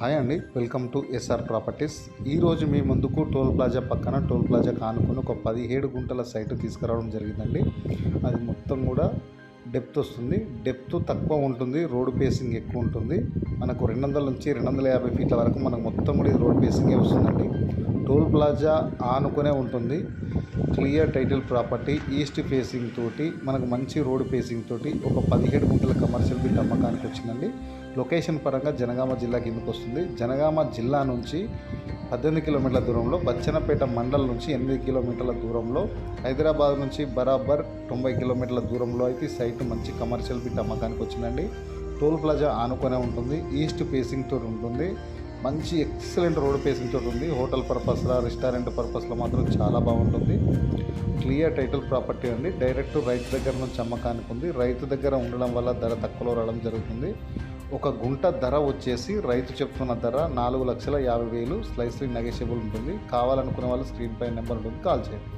Hi అండి welcome to SR properties. ఈరోజు మీ ముందుకు టోల్ ప్లాజా పక్కన టోల్ ప్లాజా కానుకుని ఒక పదిహేడు గుంటల సైట్ తీసుకురావడం జరిగిందండి. అది మొత్తం కూడా డెప్త్ వస్తుంది. డెప్త్ తక్కువ ఉంటుంది రోడ్ పేసింగ్ ఎక్కువ ఉంటుంది. మనకు రెండు వందల నుంచి రెండు వందల యాభై ఫీట్ల వరకు మనకు మొత్తం కూడా ఇది రోడ్ పేసింగే వస్తుందండి. టోల్ ప్లాజా ఆనుకునే ఉంటుంది. Clear title property east facing తోటి మనకు మంచి రోడ్ ఫేసింగ్ తోటి ఒక పదిహేడు గుంటల కమర్షియల్ బిల్ అమ్మకానికి వచ్చిందండి. లొకేషన్ పరంగా జనగామ జిల్లా కిందకు వస్తుంది. జనగామ జిల్లా నుంచి పద్దెనిమిది కిలోమీటర్ల దూరంలో బచ్చనపేట మండలం నుంచి ఎనిమిది కిలోమీటర్ల దూరంలో హైదరాబాద్ నుంచి బరాబర్ తొంభై కిలోమీటర్ల దూరంలో అయితే సైట్ మంచి కమర్షియల్ బిట్ అమ్మకానికి వచ్చిందండి. టోల్ ప్లాజా ఆనుకొనే ఉంటుంది ఈస్ట్ ఫేసింగ్ తోటి ఉంటుంది మంచి ఎక్సలెంట్ రోడ్ ఫేసింగ్ తోటి ఉంది. హోటల్ పర్పస్లో రెస్టారెంట్ పర్పస్లో మాత్రం చాలా బాగుంటుంది. క్లియర్ టైటిల్ ప్రాపర్టీ అండి. డైరెక్ట్ రైతు దగ్గర నుంచి అమ్మకానికి ఉంది. రైతు దగ్గర ఉండడం వల్ల ధర తక్కువలో రావడం జరుగుతుంది. ఒక గుంట ధర వచ్చేసి రైతు చెప్తున్న ధర నాలుగు లక్షల యాభై వేలు. స్లైస్లీ నెగోషియబుల్ ఉంటుంది. కావాలనుకునే వాళ్ళు స్క్రీన్ పై నెంబర్ ఉంటుంది. కాల్ చేయండి.